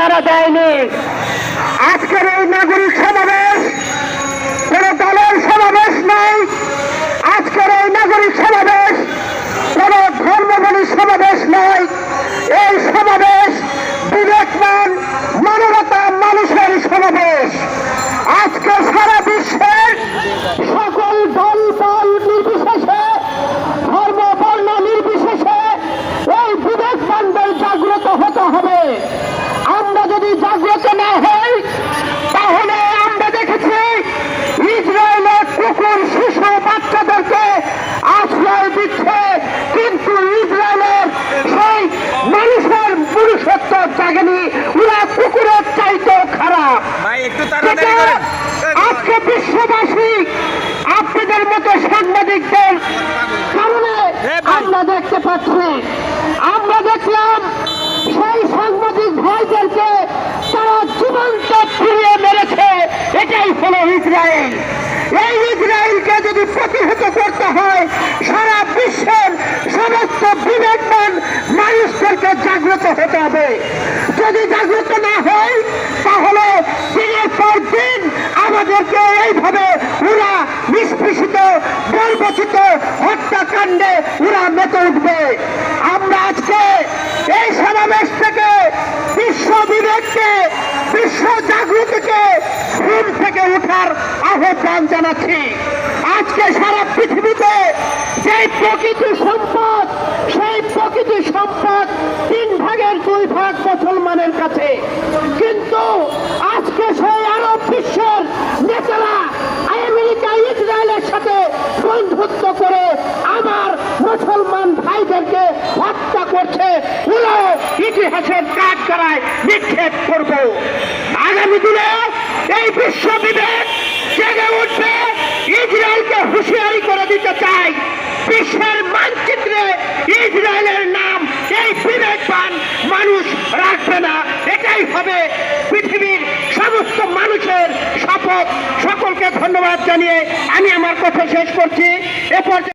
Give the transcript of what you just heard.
নারা দেয়নি। আজকের এই নাগরিক সমাবেশ, কোন দলের সমাবেশ নয় আজকের এই নাগরিক সমাবেশ, কোন ধর্মগুলির সমাবেশ নয় এই সমাবেশ বিবেকমান মানবতা মানুষের সমাবেশ। আজকে বিশ্ববাসী আপনাদের মতো সাংবাদিকদের কারণে আমরা দেখতে পাচ্ছি। আমরা দেখলাম সেই সাংবাদিক ভাইদেরকে তারা জীবন্ত ফিরিয়ে মেরেছে। এটাই হলো ইসরায়েল। এই ইসরায়েলকে যদি প্রতিহত করতে হয় সারা বিশ্বের সমস্ত বিবেকবান মানুষদেরকে জাগ্রত হতে হবে যদি জাগ্রত না হয় তাহলে দিনের পর দিন আমাদেরকে এইভাবে ওরা নিষ্পেষিত বর্বচিত হত্যাকাণ্ডে ওরা মেতে উঠবে আমরা আজকে এই সমাবেশ থেকে বিশ্ব বিবেককে বিশ্ব জাগৃতিকে ঘুম থেকে উঠার আহ্বান জানাচ্ছি। আজকে সারা পৃথিবীতে যেই প্রকৃতি সম্পদ, সেই প্রকৃতি সম্পদ তিন ভাগের দুই ভাগ মুসলমানের কাছে। কিন্তু আজকে সেই আরব বিশ্বের নেতারা আমেরিকা, ইসরায়েলের সাথে বন্ধুত্ব করে আমার মুসলমান ভাইদেরকে হত্যা করছে। ইতিহাসের কাজ করায় নিক্ষেপ করব। আগামী দিনে এই বিশ্ব বিবেক জেগে উঠবে, ইসরায়েলকে হুঁশিয়ারি করে দিতে চাই। বিশ্বের মানচিত্রে ইসরায়েলের নাম এই বিবেকবান মানুষ রাখবে না। এটাই হবে পৃথিবীর সমস্ত মানুষের শপথ। সকলকে ধন্যবাদ জানিয়ে আমি আমার কথা শেষ করছি। এ পর্যায়ে